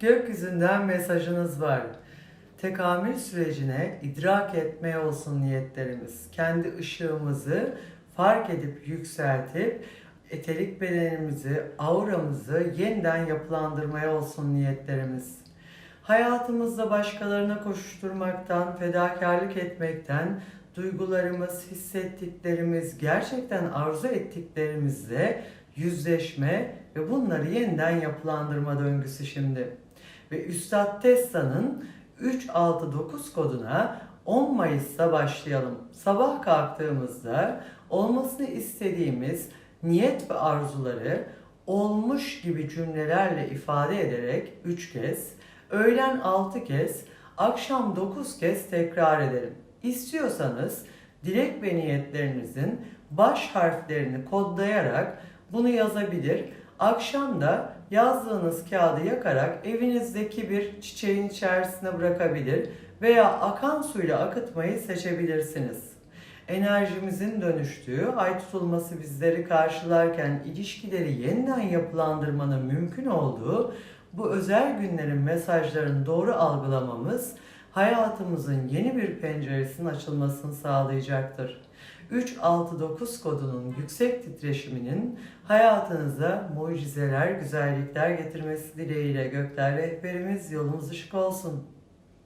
Gökyüzünden mesajınız var. Tekamül sürecine idrak etmeye olsun niyetlerimiz. Kendi ışığımızı fark edip yükseltip eterik bedenimizi, auramızı yeniden yapılandırmaya olsun niyetlerimiz. Hayatımızda başkalarına koşuşturmaktan, fedakarlık etmekten, duygularımız, hissettiklerimiz, gerçekten arzu ettiklerimizle yüzleşme ve bunları yeniden yapılandırma döngüsü şimdi. Ve Üstad Testa'nın 369 koduna 10 Mayıs'ta başlayalım. Sabah kalktığımızda olmasını istediğimiz niyet ve arzuları olmuş gibi cümlelerle ifade ederek 3 kez, öğlen 6 kez, akşam 9 kez tekrar edelim. İstiyorsanız dilek ve niyetlerinizin baş harflerini kodlayarak bunu yazabilir. Akşam da yazdığınız kağıdı yakarak evinizdeki bir çiçeğin içerisine bırakabilir veya akan suyla akıtmayı seçebilirsiniz. Enerjimizin dönüştüğü, ay tutulması bizleri karşılarken ilişkileri yeniden yapılandırmanın mümkün olduğu bu özel günlerin mesajlarını doğru algılamamız hayatımızın yeni bir penceresinin açılmasını sağlayacaktır. 369 kodunun yüksek titreşiminin hayatınıza mucizeler, güzellikler getirmesi dileğiyle gökler rehberimiz yolumuz ışık olsun.